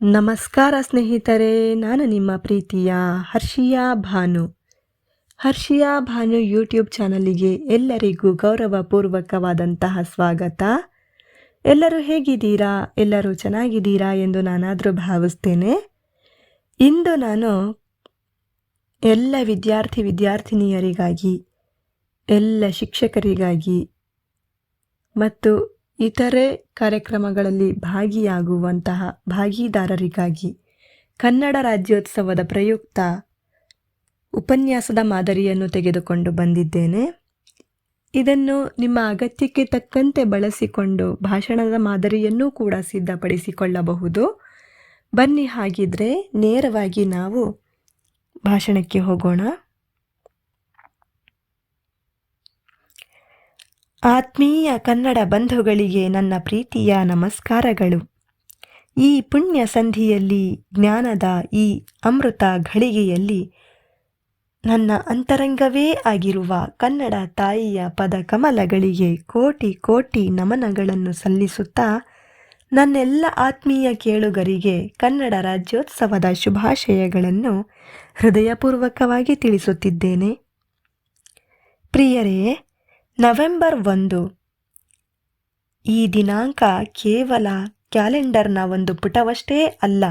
ನಮಸ್ಕಾರ ಸ್ನೇಹಿತರೆ, ನಾನು ನಿಮ್ಮ ಪ್ರೀತಿಯ ಹರ್ಷಿಯಾ ಭಾನು. ಹರ್ಷಿಯಾ ಭಾನು ಯೂಟ್ಯೂಬ್ ಚಾನಲಿಗೆ ಎಲ್ಲರಿಗೂ ಗೌರವಪೂರ್ವಕವಾದಂತಹ ಸ್ವಾಗತ. ಎಲ್ಲರೂ ಹೇಗಿದ್ದೀರಾ? ಎಲ್ಲರೂ ಚೆನ್ನಾಗಿದ್ದೀರಾ ಎಂದು ನಾನಾದರೂ ಭಾವಿಸ್ತೇನೆ. ಇಂದು ನಾನು ಎಲ್ಲ ವಿದ್ಯಾರ್ಥಿ ವಿದ್ಯಾರ್ಥಿನಿಯರಿಗಾಗಿ, ಎಲ್ಲ ಶಿಕ್ಷಕರಿಗಾಗಿ ಮತ್ತು ಇತರೆ ಕಾರ್ಯಕ್ರಮಗಳಲ್ಲಿ ಭಾಗಿಯಾಗುವಂತಹ ಭಾಗಿದಾರರಿಗಾಗಿ ಕನ್ನಡ ರಾಜ್ಯೋತ್ಸವದ ಪ್ರಯುಕ್ತ ಉಪನ್ಯಾಸದ ಮಾದರಿಯನ್ನು ತೆಗೆದುಕೊಂಡು ಬಂದಿದ್ದೇನೆ. ಇದನ್ನು ನಿಮ್ಮ ಅಗತ್ಯಕ್ಕೆ ತಕ್ಕಂತೆ ಬಳಸಿಕೊಂಡು ಭಾಷಣದ ಮಾದರಿಯನ್ನೂ ಕೂಡ ಸಿದ್ಧಪಡಿಸಿಕೊಳ್ಳಬಹುದು. ಬನ್ನಿ ಹಾಗಿದ್ರೆ ನೇರವಾಗಿ ನಾವು ಭಾಷಣಕ್ಕೆ ಹೋಗೋಣ. ಆತ್ಮೀಯ ಕನ್ನಡ ಬಂಧುಗಳಿಗೆ ನನ್ನ ಪ್ರೀತಿಯ ನಮಸ್ಕಾರಗಳು. ಈ ಪುಣ್ಯ ಸಂಧಿಯಲ್ಲಿ ಜ್ಞಾನದ ಈ ಅಮೃತ ಘಳಿಗೆಯಲ್ಲಿ ನನ್ನ ಅಂತರಂಗವೇ ಆಗಿರುವ ಕನ್ನಡ ತಾಯಿಯ ಪದ ಕಮಲಗಳಿಗೆ ಕೋಟಿ ಕೋಟಿ ನಮನಗಳನ್ನು ಸಲ್ಲಿಸುತ್ತಾ ನನ್ನೆಲ್ಲ ಆತ್ಮೀಯ ಕೇಳುಗರಿಗೆ ಕನ್ನಡ ರಾಜ್ಯೋತ್ಸವದ ಶುಭಾಶಯಗಳನ್ನು ಹೃದಯಪೂರ್ವಕವಾಗಿ ತಿಳಿಸುತ್ತಿದ್ದೇನೆ. ಪ್ರಿಯರೇ ನವೆಂಬರ್ ಒಂದು. ಈ ದಿನಾಂಕ ಕೇವಲ ಕ್ಯಾಲೆಂಡರ್ನ ಒಂದು ಪುಟವಷ್ಟೇ ಅಲ್ಲ.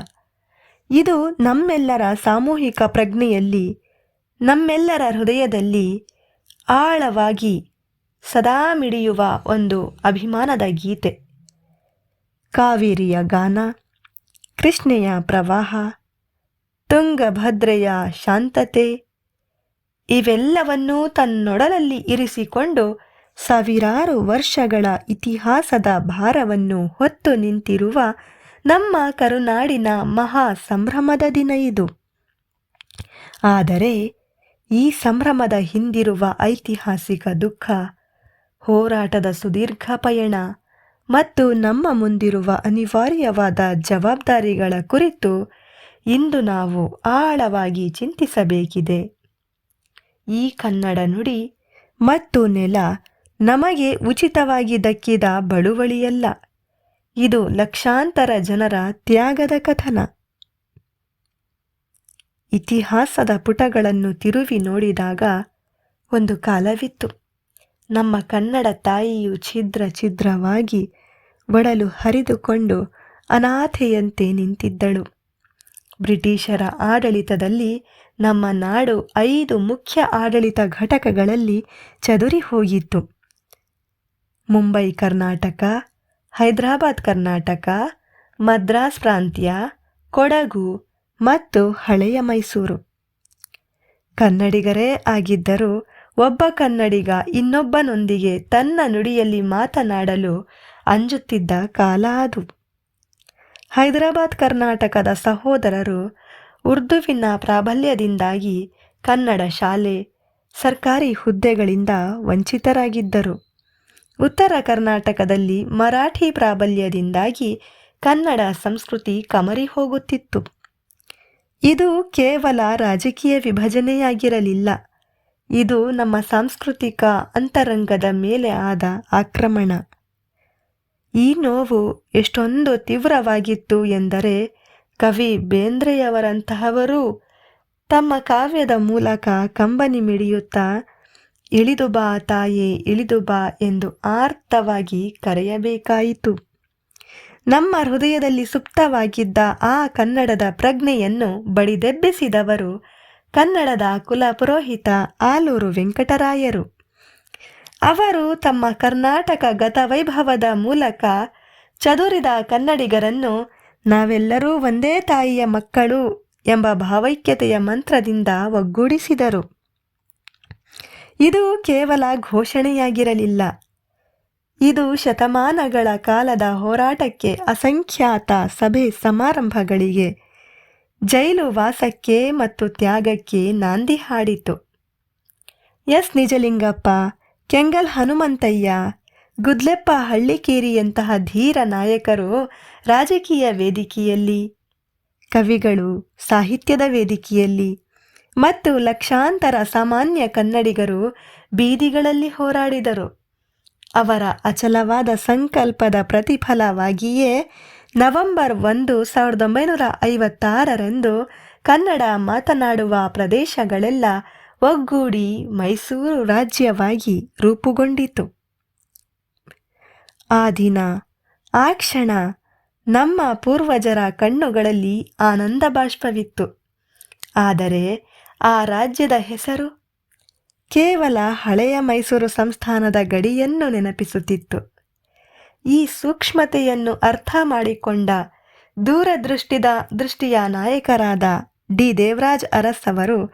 ಇದು ನಮ್ಮೆಲ್ಲರ ಸಾಮೂಹಿಕ ಪ್ರಜ್ಞೆಯಲ್ಲಿ, ನಮ್ಮೆಲ್ಲರ ಹೃದಯದಲ್ಲಿ ಆಳವಾಗಿ ಸದಾ ಮಿಡಿಯುವ ಒಂದು ಅಭಿಮಾನದ ಗೀತೆ. ಕಾವೇರಿಯ ಗಾನ, ಕೃಷ್ಣೆಯ ಪ್ರವಾಹ, ತುಂಗಭದ್ರೆಯ ಶಾಂತತೆ ಇವೆಲ್ಲವನ್ನೂ ತನ್ನೊಡಲಲ್ಲಿ ಇರಿಸಿಕೊಂಡು ಸಾವಿರಾರು ವರ್ಷಗಳ ಇತಿಹಾಸದ ಭಾರವನ್ನು ಹೊತ್ತು ನಿಂತಿರುವ ನಮ್ಮ ಕರುನಾಡಿನ ಮಹಾ ಸಂಭ್ರಮದ ದಿನ ಇದು. ಆದರೆ ಈ ಸಂಭ್ರಮದ ಹಿಂದಿರುವ ಐತಿಹಾಸಿಕ ದುಃಖ, ಹೋರಾಟದ ಸುದೀರ್ಘ ಪಯಣ ಮತ್ತು ನಮ್ಮ ಮುಂದಿರುವ ಅನಿವಾರ್ಯವಾದ ಜವಾಬ್ದಾರಿಗಳ ಕುರಿತು ಇಂದು ನಾವು ಆಳವಾಗಿ ಚಿಂತಿಸಬೇಕಿದೆ. ಈ ಕನ್ನಡ ನುಡಿ ಮತ್ತು ನೆಲ ನಮಗೆ ಉಚಿತವಾಗಿ ದಕ್ಕಿದ ಬಳುವಳಿಯಲ್ಲ. ಇದು ಲಕ್ಷಾಂತರ ಜನರ ತ್ಯಾಗದ ಕಥನ. ಇತಿಹಾಸದ ಪುಟಗಳನ್ನು ತಿರುವಿ ನೋಡಿದಾಗ ಒಂದು ಕಾಲವಿತ್ತು. ನಮ್ಮ ಕನ್ನಡ ತಾಯಿಯು ಛಿದ್ರ ಛಿದ್ರವಾಗಿ ಒಡಲು ಹರಿದುಕೊಂಡು ಅನಾಥೆಯಂತೆ ನಿಂತಿದ್ದಳು. ಬ್ರಿಟಿಷರ ಆಡಳಿತದಲ್ಲಿ ನಮ್ಮ ನಾಡು ಐದು ಮುಖ್ಯ ಆಡಳಿತ ಘಟಕಗಳಲ್ಲಿ ಚದುರಿ ಹೋಗಿತ್ತು. ಮುಂಬೈ ಕರ್ನಾಟಕ, ಹೈದರಾಬಾದ್ ಕರ್ನಾಟಕ, ಮದ್ರಾಸ್ ಪ್ರಾಂತ್ಯ, ಕೊಡಗು ಮತ್ತು ಹಳೆಯ ಮೈಸೂರು. ಕನ್ನಡಿಗರೇ ಆಗಿದ್ದರೂ ಒಬ್ಬ ಕನ್ನಡಿಗ ಇನ್ನೊಬ್ಬನೊಂದಿಗೆ ತನ್ನ ನುಡಿಯಲ್ಲಿ ಮಾತನಾಡಲು ಅಂಜುತ್ತಿದ್ದ ಕಾಲ ಅದು. ಹೈದರಾಬಾದ್ ಕರ್ನಾಟಕದ ಸಹೋದರರು ಉರ್ದುವಿನ ಪ್ರಾಬಲ್ಯದಿಂದಾಗಿ ಕನ್ನಡ ಶಾಲೆ, ಸರ್ಕಾರಿ ಹುದ್ದೆಗಳಿಂದ ವಂಚಿತರಾಗಿದ್ದರು. ಉತ್ತರ ಕರ್ನಾಟಕದಲ್ಲಿ ಮರಾಠಿ ಪ್ರಾಬಲ್ಯದಿಂದಾಗಿ ಕನ್ನಡ ಸಂಸ್ಕೃತಿ ಕಮರಿ ಹೋಗುತ್ತಿತ್ತು. ಇದು ಕೇವಲ ರಾಜಕೀಯ ವಿಭಜನೆಯಾಗಿರಲಿಲ್ಲ. ಇದು ನಮ್ಮ ಸಾಂಸ್ಕೃತಿಕ ಅಂತರಂಗದ ಮೇಲೆ ಆದ ಆಕ್ರಮಣ. ಈ ನೋವು ಎಷ್ಟೊಂದು ತೀವ್ರವಾಗಿತ್ತು ಎಂದರೆ ಕವಿ ಬೇಂದ್ರೆಯವರಂತಹವರು ತಮ್ಮ ಕಾವ್ಯದ ಮೂಲಕ ಕಂಬನಿ ಮಿಡಿಯುತ್ತಾ, ಇಳಿದು ಬಾ ತಾಯೇ, ಇಳಿದು ಬಾ ಎಂದು ಆರ್ತವಾಗಿ ಕರೆಯಬೇಕಾಯಿತು. ನಮ್ಮ ಹೃದಯದಲ್ಲಿ ಸುಪ್ತವಾಗಿದ್ದ ಆ ಕನ್ನಡದ ಪ್ರಜ್ಞೆಯನ್ನು ಬಡಿದೆಬ್ಬಿಸಿದವರು ಕನ್ನಡದ ಕುಲ ಪುರೋಹಿತ ಆಲೂರು ವೆಂಕಟರಾಯರು. ಅವರು ತಮ್ಮ ಕರ್ನಾಟಕ ಗತವೈಭವದ ಮೂಲಕ ಚದುರಿದ ಕನ್ನಡಿಗರನ್ನು ನಾವೆಲ್ಲರೂ ಒಂದೇ ತಾಯಿಯ ಮಕ್ಕಳು ಎಂಬ ಭಾವೈಕ್ಯತೆಯ ಮಂತ್ರದಿಂದ ಒಗ್ಗೂಡಿಸಿದರು. ಇದು ಕೇವಲ ಘೋಷಣೆಯಾಗಿರಲಿಲ್ಲ. ಇದು ಶತಮಾನಗಳ ಕಾಲದ ಹೋರಾಟಕ್ಕೆ ಅಸಂಖ್ಯಾತ ಸಭೆ ಸಮಾರಂಭಗಳಿಗೆ, ಜೈಲು ವಾಸಕ್ಕೆ ಮತ್ತು ತ್ಯಾಗಕ್ಕೆ ನಾಂದಿ ಹಾಡಿತು. ಎಸ್. ನಿಜಲಿಂಗಪ್ಪ, ಕೆಂಗಲ್ ಹನುಮಂತಯ್ಯ, ಗುದ್ಲೆಪ್ಪ ಹಳ್ಳಿಕೇರಿಯಂತಹ ಧೀರ ನಾಯಕರು ರಾಜಕೀಯ ವೇದಿಕೆಯಲ್ಲಿ, ಕವಿಗಳು ಸಾಹಿತ್ಯದ ವೇದಿಕೆಯಲ್ಲಿ ಮತ್ತು ಲಕ್ಷಾಂತರ ಸಾಮಾನ್ಯ ಕನ್ನಡಿಗರು ಬೀದಿಗಳಲ್ಲಿ ಹೋರಾಡಿದರು. ಅವರ ಅಚಲವಾದ ಸಂಕಲ್ಪದ ಪ್ರತಿಫಲವಾಗಿಯೇ ನವೆಂಬರ್ ಒಂದು, ಸಾವಿರದ ಒಂಬೈನೂರ ಐವತ್ತಾರರಂದು ಕನ್ನಡ ಮಾತನಾಡುವ ಪ್ರದೇಶಗಳೆಲ್ಲ ಒಗ್ಗೂಡಿ ಮೈಸೂರು ರಾಜ್ಯವಾಗಿ ರೂಪುಗೊಂಡಿತು. ಆ ದಿನ, ಆ ಕ್ಷಣ ನಮ್ಮ ಪೂರ್ವಜರ ಕಣ್ಣುಗಳಲ್ಲಿ ಆನಂದ ಬಾಷ್ಪವಿತ್ತು. ಆದರೆ ಆ ರಾಜ್ಯದ ಹೆಸರು ಕೇವಲ ಹಳೆಯ ಮೈಸೂರು ಸಂಸ್ಥಾನದ ಗಡಿಯನ್ನು ನೆನಪಿಸುತ್ತಿತ್ತು. ಈ ಸೂಕ್ಷ್ಮತೆಯನ್ನು ಅರ್ಥ ಮಾಡಿಕೊಂಡ ದೂರದೃಷ್ಟಿದ ದೃಷ್ಟಿಯ ನಾಯಕರಾದ ಡಿ. ದೇವರಾಜ್ ಅರಸ್ ಅವರು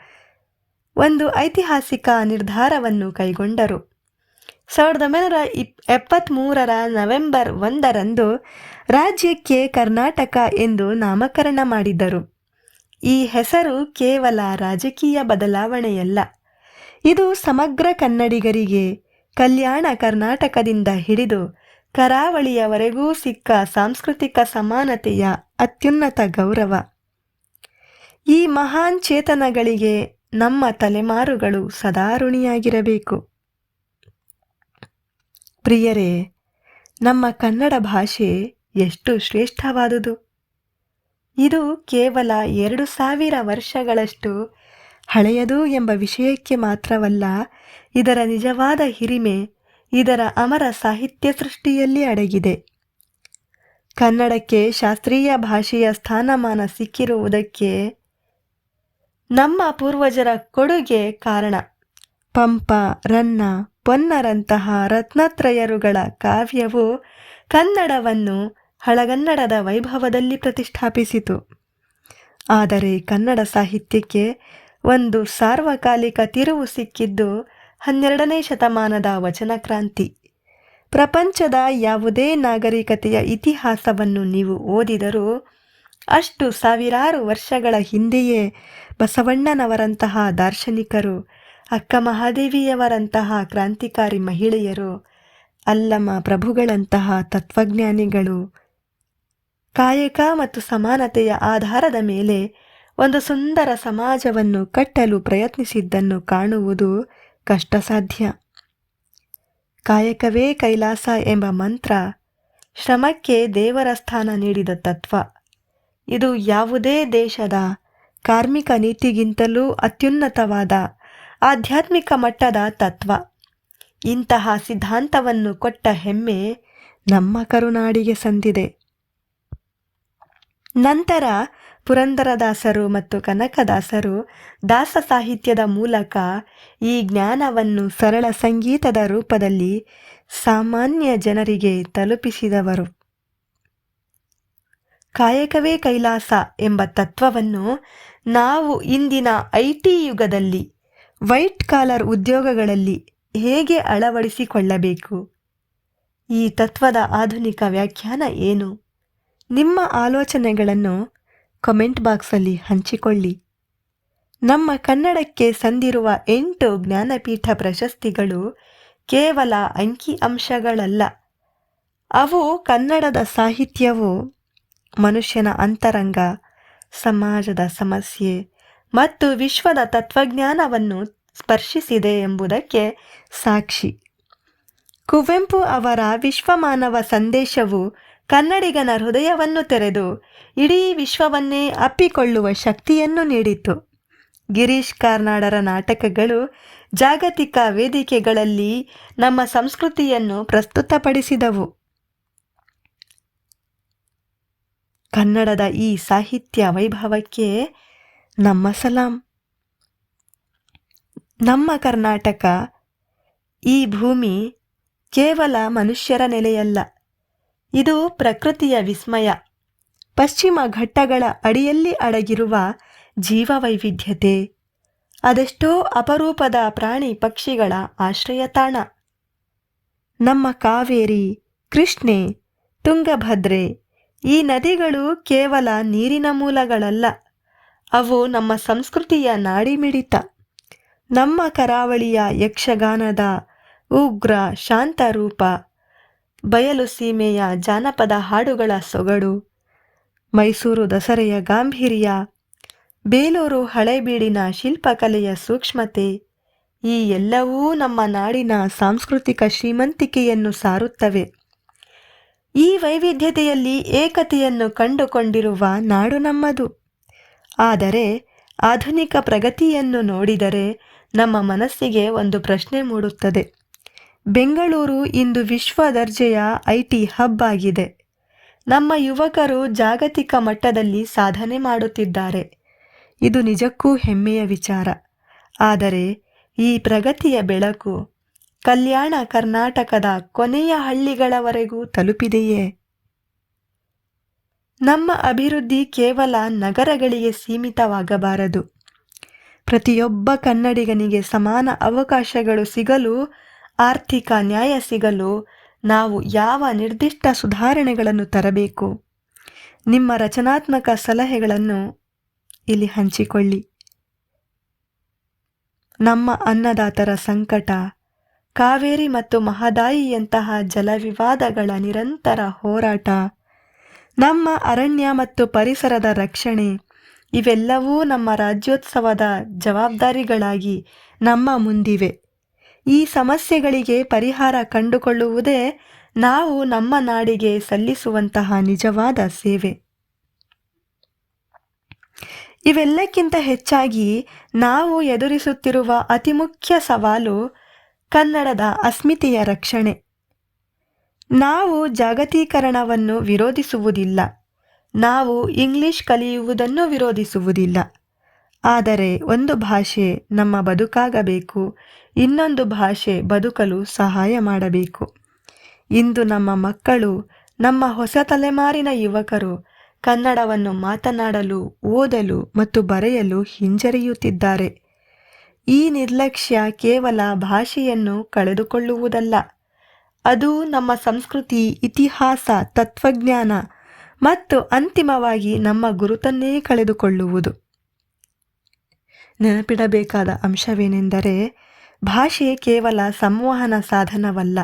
ಒಂದು ಐತಿಹಾಸಿಕ ನಿರ್ಧಾರವನ್ನು ಕೈಗೊಂಡರು. ಸಾವಿರದ ಒಂಬೈನೂರ ಇಪ್ ಎಪ್ಪತ್ತ್ಮೂರರ ನವೆಂಬರ್ ಒಂದರಂದು ರಾಜ್ಯಕ್ಕೆ ಕರ್ನಾಟಕ ಎಂದು ನಾಮಕರಣ ಮಾಡಿದ್ದರು. ಈ ಹೆಸರು ಕೇವಲ ರಾಜಕೀಯ ಬದಲಾವಣೆಯಲ್ಲ. ಇದು ಸಮಗ್ರ ಕನ್ನಡಿಗರಿಗೆ ಕಲ್ಯಾಣ ಕರ್ನಾಟಕದಿಂದ ಹಿಡಿದು ಕರಾವಳಿಯವರೆಗೂ ಸಿಕ್ಕ ಸಾಂಸ್ಕೃತಿಕ ಸಮಾನತೆಯ ಅತ್ಯುನ್ನತ ಗೌರವ. ಈ ಮಹಾನ್ ಚೇತನಗಳಿಗೆ ನಮ್ಮ ತಲೆಮಾರುಗಳು ಸದಾ ಋಣಿಯಾಗಿರಬೇಕು. ಪ್ರಿಯರೇ, ನಮ್ಮ ಕನ್ನಡ ಭಾಷೆ ಎಷ್ಟು ಶ್ರೇಷ್ಠವಾದುದು. ಇದು ಕೇವಲ ಎರಡು ಸಾವಿರ ವರ್ಷಗಳಷ್ಟು ಹಳೆಯದು ಎಂಬ ವಿಷಯಕ್ಕೆ ಮಾತ್ರವಲ್ಲ, ಇದರ ನಿಜವಾದ ಹಿರಿಮೆ ಇದರ ಅಮರ ಸಾಹಿತ್ಯ ಸೃಷ್ಟಿಯಲ್ಲಿ ಅಡಗಿದೆ. ಕನ್ನಡಕ್ಕೆ ಶಾಸ್ತ್ರೀಯ ಭಾಷೆಯ ಸ್ಥಾನಮಾನ ಸಿಕ್ಕಿರುವುದಕ್ಕೆ ನಮ್ಮ ಪೂರ್ವಜರ ಕೊಡುಗೆ ಕಾರಣ ಪಂಪ, ರನ್ನ ಪೊನ್ನರಂತಹ ರತ್ನತ್ರಯರುಗಳ ಕಾವ್ಯವು ಕನ್ನಡವನ್ನು ಹಳಗನ್ನಡದ ವೈಭವದಲ್ಲಿ ಪ್ರತಿಷ್ಠಾಪಿಸಿತು. ಆದರೆ ಕನ್ನಡ ಸಾಹಿತ್ಯಕ್ಕೆ ಒಂದು ಸಾರ್ವಕಾಲಿಕ ತಿರುವು ಸಿಕ್ಕಿದ್ದು ಹನ್ನೆರಡನೇ ಶತಮಾನದ ವಚನ ಕ್ರಾಂತಿ ಪ್ರಪಂಚದ ಯಾವುದೇ ನಾಗರಿಕತೆಯ ಇತಿಹಾಸವನ್ನು ನೀವು ಓದಿದರೂ ಅಷ್ಟು ಸಾವಿರಾರು ವರ್ಷಗಳ ಹಿಂದೆಯೇ ಬಸವಣ್ಣನವರಂತಹ ದಾರ್ಶನಿಕರು ಅಕ್ಕ ಮಹಾದೇವಿಯವರಂತಹ ಕ್ರಾಂತಿಕಾರಿ ಮಹಿಳೆಯರು ಅಲ್ಲಮ ಪ್ರಭುಗಳಂತಹ ತತ್ವಜ್ಞಾನಿಗಳು, ಕಾಯಕ ಮತ್ತು ಸಮಾನತೆಯ ಆಧಾರದ ಮೇಲೆ ಒಂದು ಸುಂದರ ಸಮಾಜವನ್ನು ಕಟ್ಟಲು ಪ್ರಯತ್ನಿಸಿದ್ದನ್ನು ಕಾಣುವುದು ಕಷ್ಟಸಾಧ್ಯ. ಕಾಯಕವೇ ಕೈಲಾಸ ಎಂಬ ಮಂತ್ರ ಶ್ರಮಕ್ಕೆ ದೇವರ ಸ್ಥಾನ ನೀಡಿದ ತತ್ವ. ಇದು ಯಾವುದೇ ದೇಶದ ಕಾರ್ಮಿಕ ನೀತಿಗಿಂತಲೂ ಅತ್ಯುನ್ನತವಾದ ಆಧ್ಯಾತ್ಮಿಕ ಮಟ್ಟದ ತತ್ವ. ಇಂತಹ ಸಿದ್ಧಾಂತವನ್ನು ಕೊಟ್ಟ ಹೆಮ್ಮೆ ನಮ್ಮ ಕರುನಾಡಿಗೆ ಸಂದಿದೆ. ನಂತರ ಪುರಂದರದಾಸರು ಮತ್ತು ಕನಕದಾಸರು ದಾಸ ಸಾಹಿತ್ಯದ ಮೂಲಕ ಈ ಜ್ಞಾನವನ್ನು ಸರಳ ಸಂಗೀತದ ರೂಪದಲ್ಲಿ ಸಾಮಾನ್ಯ ಜನರಿಗೆ ತಲುಪಿಸಿದವರು. ಕಾಯಕವೇ ಕೈಲಾಸ ಎಂಬ ತತ್ವವನ್ನು ನಾವು ಇಂದಿನ ಐ ಟಿ ಯುಗದಲ್ಲಿ ವೈಟ್ ಕಾಲರ್ ಉದ್ಯೋಗಗಳಲ್ಲಿ ಹೇಗೆ ಅಳವಡಿಸಿಕೊಳ್ಳಬೇಕು? ಈ ತತ್ವದ ಆಧುನಿಕ ವ್ಯಾಖ್ಯಾನ ಏನು? ನಿಮ್ಮ ಆಲೋಚನೆಗಳನ್ನು ಕಮೆಂಟ್ ಬಾಕ್ಸಲ್ಲಿ ಹಂಚಿಕೊಳ್ಳಿ. ನಮ್ಮ ಕನ್ನಡಕ್ಕೆ ಸಂದಿರುವ ಎಂಟು ಜ್ಞಾನಪೀಠ ಪ್ರಶಸ್ತಿಗಳು ಕೇವಲ ಅಂಕಿ ಅಂಶಗಳಲ್ಲ. ಅವು ಕನ್ನಡದ ಸಾಹಿತ್ಯವು ಮನುಷ್ಯನ ಅಂತರಂಗ, ಸಮಾಜದ ಸಮಸ್ಯೆ ಮತ್ತು ವಿಶ್ವದ ತತ್ವಜ್ಞಾನವನ್ನು ಸ್ಪರ್ಶಿಸಿದೆ ಎಂಬುದಕ್ಕೆ ಸಾಕ್ಷಿ. ಕುವೆಂಪು ಅವರ ವಿಶ್ವಮಾನವ ಸಂದೇಶವು ಕನ್ನಡಿಗನ ಹೃದಯವನ್ನು ತೆರೆದು ಇಡೀ ವಿಶ್ವವನ್ನೇ ಅಪ್ಪಿಕೊಳ್ಳುವ ಶಕ್ತಿಯನ್ನು ನೀಡಿತು. ಗಿರೀಶ್ ಕಾರ್ನಾಡರ ನಾಟಕಗಳು ಜಾಗತಿಕ ವೇದಿಕೆಗಳಲ್ಲಿ ನಮ್ಮ ಸಂಸ್ಕೃತಿಯನ್ನು ಪ್ರಸ್ತುತಪಡಿಸಿದವು. ಕನ್ನಡದ ಈ ಸಾಹಿತ್ಯ ವೈಭವಕ್ಕೆ ನಮ್ಮ ಸಲಾಂ. ನಮ್ಮ ಕರ್ನಾಟಕ ಈ ಭೂಮಿ ಕೇವಲ ಮನುಷ್ಯರ ನೆಲೆಯಲ್ಲ. ಇದು ಪ್ರಕೃತಿಯ ವಿಸ್ಮಯ. ಪಶ್ಚಿಮ ಘಟ್ಟಗಳ ಅಡಿಯಲ್ಲಿ ಅಡಗಿರುವ ಜೀವವೈವಿಧ್ಯತೆ. ಅದೆಷ್ಟೋ ಅಪರೂಪದ ಪ್ರಾಣಿ ಪಕ್ಷಿಗಳ ಆಶ್ರಯ ತಾಣ ನಮ್ಮ ಕಾವೇರಿ, ಕೃಷ್ಣೆ, ತುಂಗಭದ್ರೆ ಈ ನದಿಗಳು ಕೇವಲ ನೀರಿನ ಮೂಲಗಳಲ್ಲ. ಅವು ನಮ್ಮ ಸಂಸ್ಕೃತಿಯ ನಾಡಿಮಿಡಿತ. ನಮ್ಮ ಕರಾವಳಿಯ ಯಕ್ಷಗಾನದ ಉಗ್ರ, ಶಾಂತ ರೂಪ, ಬಯಲು ಸೀಮೆಯ ಜಾನಪದ ಹಾಡುಗಳ ಸೊಗಡು, ಮೈಸೂರು ದಸರೆಯ ಗಾಂಭೀರ್ಯ, ಬೇಲೂರು ಹಳೆಬೀಡಿನ ಶಿಲ್ಪಕಲೆಯ ಸೂಕ್ಷ್ಮತೆ, ಈ ಎಲ್ಲವೂ ನಮ್ಮ ನಾಡಿನ ಸಾಂಸ್ಕೃತಿಕ ಶ್ರೀಮಂತಿಕೆಯನ್ನು ಸಾರುತ್ತವೆ. ಈ ವೈವಿಧ್ಯತೆಯಲ್ಲಿ ಏಕತೆಯನ್ನು ಕಂಡುಕೊಂಡಿರುವ ನಾಡು ನಮ್ಮದು. ಆದರೆ ಆಧುನಿಕ ಪ್ರಗತಿಯನ್ನು ನೋಡಿದರೆ ನಮ್ಮ ಮನಸ್ಸಿಗೆ ಒಂದು ಪ್ರಶ್ನೆ ಮೂಡುತ್ತದೆ. ಬೆಂಗಳೂರು ಇಂದು ವಿಶ್ವ ದರ್ಜೆಯ ಐ ಟಿ ಹಬ್ ಆಗಿದೆ. ನಮ್ಮ ಯುವಕರು ಜಾಗತಿಕ ಮಟ್ಟದಲ್ಲಿ ಸಾಧನೆ ಮಾಡುತ್ತಿದ್ದಾರೆ. ಇದು ನಿಜಕ್ಕೂ ಹೆಮ್ಮೆಯ ವಿಚಾರ. ಆದರೆ ಈ ಪ್ರಗತಿಯ ಬೆಳಕು ಕಲ್ಯಾಣ ಕರ್ನಾಟಕದ ಕೊನೆಯ ಹಳ್ಳಿಗಳವರೆಗೂ ತಲುಪಿದೆಯೇ? ನಮ್ಮ ಅಭಿವೃದ್ಧಿ ಕೇವಲ ನಗರಗಳಿಗೆ ಸೀಮಿತವಾಗಬಾರದು. ಪ್ರತಿಯೊಬ್ಬ ಕನ್ನಡಿಗನಿಗೆ ಸಮಾನ ಅವಕಾಶಗಳು ಸಿಗಲು, ಆರ್ಥಿಕ ನ್ಯಾಯ ಸಿಗಲು ನಾವು ಯಾವ ನಿರ್ದಿಷ್ಟ ಸುಧಾರಣೆಗಳನ್ನು ತರಬೇಕು? ನಿಮ್ಮ ರಚನಾತ್ಮಕ ಸಲಹೆಗಳನ್ನು ಇಲ್ಲಿ ಹಂಚಿಕೊಳ್ಳಿ. ನಮ್ಮ ಅನ್ನದಾತರ ಸಂಕಟ, ಕಾವೇರಿ ಮತ್ತು ಮಹದಾಯಿಯಂತಹ ಜಲವಿವಾದಗಳ ನಿರಂತರ ಹೋರಾಟ ನಮ್ಮ ಅರಣ್ಯ ಮತ್ತು ಪರಿಸರದ ರಕ್ಷಣೆ. ಇವೆಲ್ಲವೂ ನಮ್ಮ ರಾಜ್ಯೋತ್ಸವದ ಜವಾಬ್ದಾರಿಗಳಾಗಿ ನಮ್ಮ ಮುಂದಿವೆ. ಈ ಸಮಸ್ಯೆಗಳಿಗೆ ಪರಿಹಾರ ಕಂಡುಕೊಳ್ಳುವುದೇ ನಾವು ನಮ್ಮ ನಾಡಿಗೆ ಸಲ್ಲಿಸುವಂತಹ ನಿಜವಾದ ಸೇವೆ. ಇವೆಲ್ಲಕ್ಕಿಂತ ಹೆಚ್ಚಾಗಿ ನಾವು ಎದುರಿಸುತ್ತಿರುವ ಅತಿ ಮುಖ್ಯ ಸವಾಲು ಕನ್ನಡದ ಅಸ್ಮಿತೆಯ ರಕ್ಷಣೆ. ನಾವು ಜಾಗತೀಕರಣವನ್ನು ವಿರೋಧಿಸುವುದಿಲ್ಲ. ನಾವು ಇಂಗ್ಲಿಷ್ ಕಲಿಯುವುದನ್ನು ವಿರೋಧಿಸುವುದಿಲ್ಲ. ಆದರೆ ಒಂದು ಭಾಷೆ ನಮ್ಮ ಬದುಕಾಗಬೇಕು, ಇನ್ನೊಂದು ಭಾಷೆ ಬದುಕಲು ಸಹಾಯ ಮಾಡಬೇಕು. ಇಂದು ನಮ್ಮ ಮಕ್ಕಳು, ನಮ್ಮ ಹೊಸ ತಲೆಮಾರಿನ ಯುವಕರು ಕನ್ನಡವನ್ನು ಮಾತನಾಡಲು, ಓದಲು ಮತ್ತು ಬರೆಯಲು ಹಿಂಜರಿಯುತ್ತಿದ್ದಾರೆ. ಈ ನಿರ್ಲಕ್ಷ್ಯ ಕೇವಲ ಭಾಷೆಯನ್ನು ಕಳೆದುಕೊಳ್ಳುವುದಲ್ಲ. ಅದು ನಮ್ಮ ಸಂಸ್ಕೃತಿ, ಇತಿಹಾಸ, ತತ್ವಜ್ಞಾನ ಮತ್ತು ಅಂತಿಮವಾಗಿ ನಮ್ಮ ಗುರುತನ್ನೇ ಕಳೆದುಕೊಳ್ಳುವುದು. ನೆನಪಿಡಬೇಕಾದ ಅಂಶವೇನೆಂದರೆ, ಭಾಷೆ ಕೇವಲ ಸಂವಹನ ಸಾಧನವಲ್ಲ,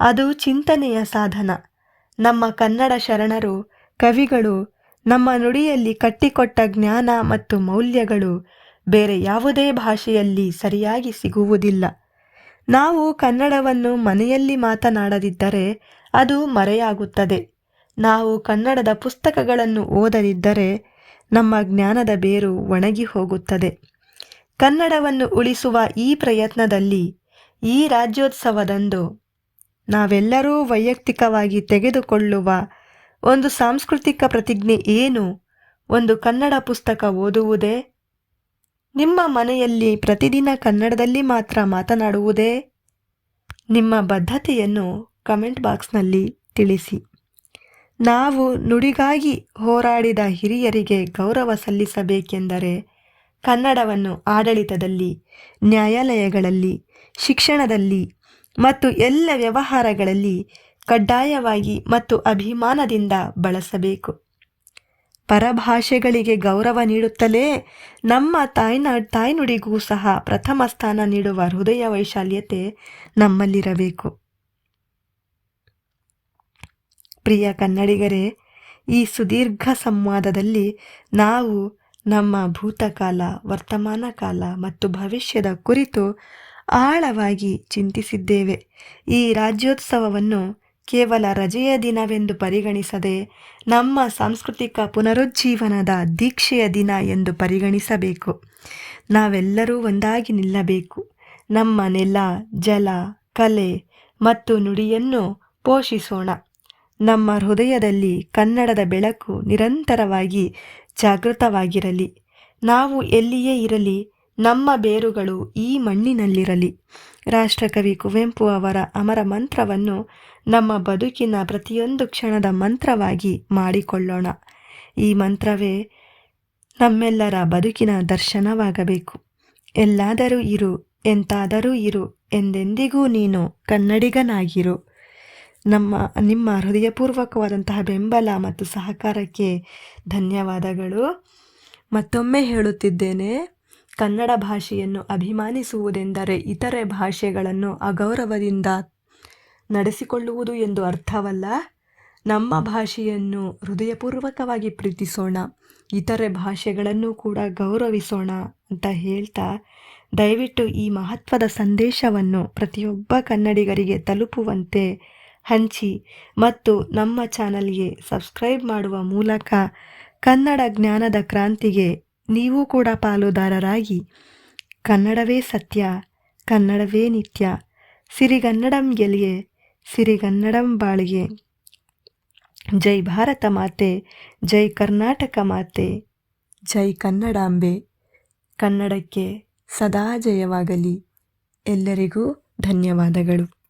ಅದು ಚಿಂತನೆಯ ಸಾಧನ. ನಮ್ಮ ಕನ್ನಡ ಶರಣರು, ಕವಿಗಳು, ನಮ್ಮ ನುಡಿಯಲ್ಲಿ ಕಟ್ಟಿಕೊಟ್ಟ ಜ್ಞಾನ ಮತ್ತು ಮೌಲ್ಯಗಳು ಬೇರೆ ಯಾವುದೇ ಭಾಷೆಯಲ್ಲಿ ಸರಿಯಾಗಿ ಸಿಗುವುದಿಲ್ಲ. ನಾವು ಕನ್ನಡವನ್ನು ಮನೆಯಲ್ಲಿ ಮಾತನಾಡದಿದ್ದರೆ ಅದು ಮರೆಯಾಗುತ್ತದೆ. ನಾವು ಕನ್ನಡದ ಪುಸ್ತಕಗಳನ್ನು ಓದದಿದ್ದರೆ ನಮ್ಮ ಜ್ಞಾನದ ಬೇರು ಒಣಗಿ ಹೋಗುತ್ತದೆ. ಕನ್ನಡವನ್ನು ಉಳಿಸುವ ಈ ಪ್ರಯತ್ನದಲ್ಲಿ ಈ ರಾಜ್ಯೋತ್ಸವದಂದು ನಾವೆಲ್ಲರೂ ವೈಯಕ್ತಿಕವಾಗಿ ತೆಗೆದುಕೊಳ್ಳುವ ಒಂದು ಸಾಂಸ್ಕೃತಿಕ ಪ್ರತಿಜ್ಞೆ ಏನು? ಒಂದು ಕನ್ನಡ ಪುಸ್ತಕ ಓದುವುದೇ? ನಿಮ್ಮ ಮನೆಯಲ್ಲಿ ಪ್ರತಿದಿನ ಕನ್ನಡದಲ್ಲಿ ಮಾತ್ರ ಮಾತನಾಡುವುದೇ? ನಿಮ್ಮ ಬದ್ಧತೆಯನ್ನು ಕಮೆಂಟ್ ಬಾಕ್ಸ್ನಲ್ಲಿ ತಿಳಿಸಿ. ನಾವು ನುಡಿಗಾಗಿ ಹೋರಾಡಿದ ಹಿರಿಯರಿಗೆ ಗೌರವ ಸಲ್ಲಿಸಬೇಕೆಂದರೆ ಕನ್ನಡವನ್ನು ಆಡಳಿತದಲ್ಲಿ, ನ್ಯಾಯಾಲಯಗಳಲ್ಲಿ, ಶಿಕ್ಷಣದಲ್ಲಿ ಮತ್ತು ಎಲ್ಲ ವ್ಯವಹಾರಗಳಲ್ಲಿ ಕಡ್ಡಾಯವಾಗಿ ಮತ್ತು ಅಭಿಮಾನದಿಂದ ಬಳಸಬೇಕು. ಪರಭಾಷೆಗಳಿಗೆ ಗೌರವ ನೀಡುತ್ತಲೇ ನಮ್ಮ ತಾಯ್ನ ತಾಯ್ನುಡಿಗೂ ಸಹ ಪ್ರಥಮ ಸ್ಥಾನ ನೀಡುವ ಹೃದಯ ವೈಶಾಲ್ಯತೆ ನಮ್ಮಲ್ಲಿರಬೇಕು. ಪ್ರಿಯ ಕನ್ನಡಿಗರೇ, ಈ ಸುದೀರ್ಘ ಸಂವಾದದಲ್ಲಿ ನಾವು ನಮ್ಮ ಭೂತಕಾಲ, ವರ್ತಮಾನ ಕಾಲ ಮತ್ತು ಭವಿಷ್ಯದ ಕುರಿತು ಆಳವಾಗಿ ಚಿಂತಿಸಿದ್ದೇವೆ. ಈ ರಾಜ್ಯೋತ್ಸವವನ್ನು ಕೇವಲ ರಜೆಯ ದಿನವೆಂದು ಪರಿಗಣಿಸದೆ ನಮ್ಮ ಸಾಂಸ್ಕೃತಿಕ ಪುನರುಜ್ಜೀವನದ ದೀಕ್ಷೆಯ ದಿನ ಎಂದು ಪರಿಗಣಿಸಬೇಕು. ನಾವೆಲ್ಲರೂ ಒಂದಾಗಿ ನಿಲ್ಲಬೇಕು. ನಮ್ಮ ನೆಲ, ಜಲ, ಕಲೆ ಮತ್ತು ನುಡಿಯನ್ನು ಪೋಷಿಸೋಣ. ನಮ್ಮ ಹೃದಯದಲ್ಲಿ ಕನ್ನಡದ ಬೆಳಕು ನಿರಂತರವಾಗಿ ಜಾಗೃತವಾಗಿರಲಿ. ನಾವು ಎಲ್ಲಿಯೇ ಇರಲಿ, ನಮ್ಮ ಬೇರುಗಳು ಈ ಮಣ್ಣಿನಲ್ಲಿರಲಿ. ರಾಷ್ಟ್ರಕವಿ ಕುವೆಂಪು ಅವರ ಅಮರ ಮಂತ್ರವನ್ನು ನಮ್ಮ ಬದುಕಿನ ಪ್ರತಿಯೊಂದು ಕ್ಷಣದ ಮಂತ್ರವಾಗಿ ಮಾಡಿಕೊಳ್ಳೋಣ. ಈ ಮಂತ್ರವೇ ನಮ್ಮೆಲ್ಲರ ಬದುಕಿನ ದರ್ಶನವಾಗಬೇಕು. ಎಲ್ಲಾದರೂ ಇರು, ಎಂತಾದರೂ ಇರು, ಎಂದೆಂದಿಗೂ ನೀನು ಕನ್ನಡಿಗನಾಗಿರು. ನಮ್ಮ, ನಿಮ್ಮ ಹೃದಯಪೂರ್ವಕವಾದಂತಹ ಬೆಂಬಲ ಮತ್ತು ಸಹಕಾರಕ್ಕೆ ಧನ್ಯವಾದಗಳು. ಮತ್ತೊಮ್ಮೆ ಹೇಳುತ್ತಿದ್ದೇನೆ, ಕನ್ನಡ ಭಾಷೆಯನ್ನು ಅಭಿಮಾನಿಸುವುದೆಂದರೆ ಇತರೆ ಭಾಷೆಗಳನ್ನು ಅಗೌರವದಿಂದ ನಡೆಸಿಕೊಳ್ಳುವುದು ಎಂದು ಅರ್ಥವಲ್ಲ. ನಮ್ಮ ಭಾಷೆಯನ್ನು ಹೃದಯಪೂರ್ವಕವಾಗಿ ಪ್ರೀತಿಸೋಣ. ಇತರೆ ಭಾಷೆಗಳನ್ನು ಕೂಡ ಗೌರವಿಸೋಣ ಅಂತ ಹೇಳ್ತಾ ದಯವಿಟ್ಟು ಈ ಮಹತ್ವದ ಸಂದೇಶವನ್ನು ಪ್ರತಿಯೊಬ್ಬ ಕನ್ನಡಿಗರಿಗೆ ತಲುಪುವಂತೆ ಹಂಚಿ ಮತ್ತು ನಮ್ಮ ಚಾನಲ್ಗೆ ಸಬ್ಸ್ಕ್ರೈಬ್ ಮಾಡುವ ಮೂಲಕ ಕನ್ನಡ ಜ್ಞಾನದ ಕ್ರಾಂತಿಗೆ ನೀವು ಕೂಡ ಪಾಲುದಾರರಾಗಿ. ಕನ್ನಡವೇ ಸತ್ಯ, ಕನ್ನಡವೇ ನಿತ್ಯ. ಸಿರಿಗನ್ನಡಂ ಗೆಲಿಯೆ ಸಿರಿಗನ್ನಡಂ ಬಾಳಿಗೆ. ಜೈ ಭಾರತ ಮಾತೆ, ಜೈ ಕರ್ನಾಟಕ ಮಾತೆ. ಜೈ ಕನ್ನಡಾಂಬೆ. ಕನ್ನಡಕ್ಕೆ ಸದಾ ಜಯವಾಗಲಿ. ಎಲ್ಲರಿಗೂ ಧನ್ಯವಾದಗಳು.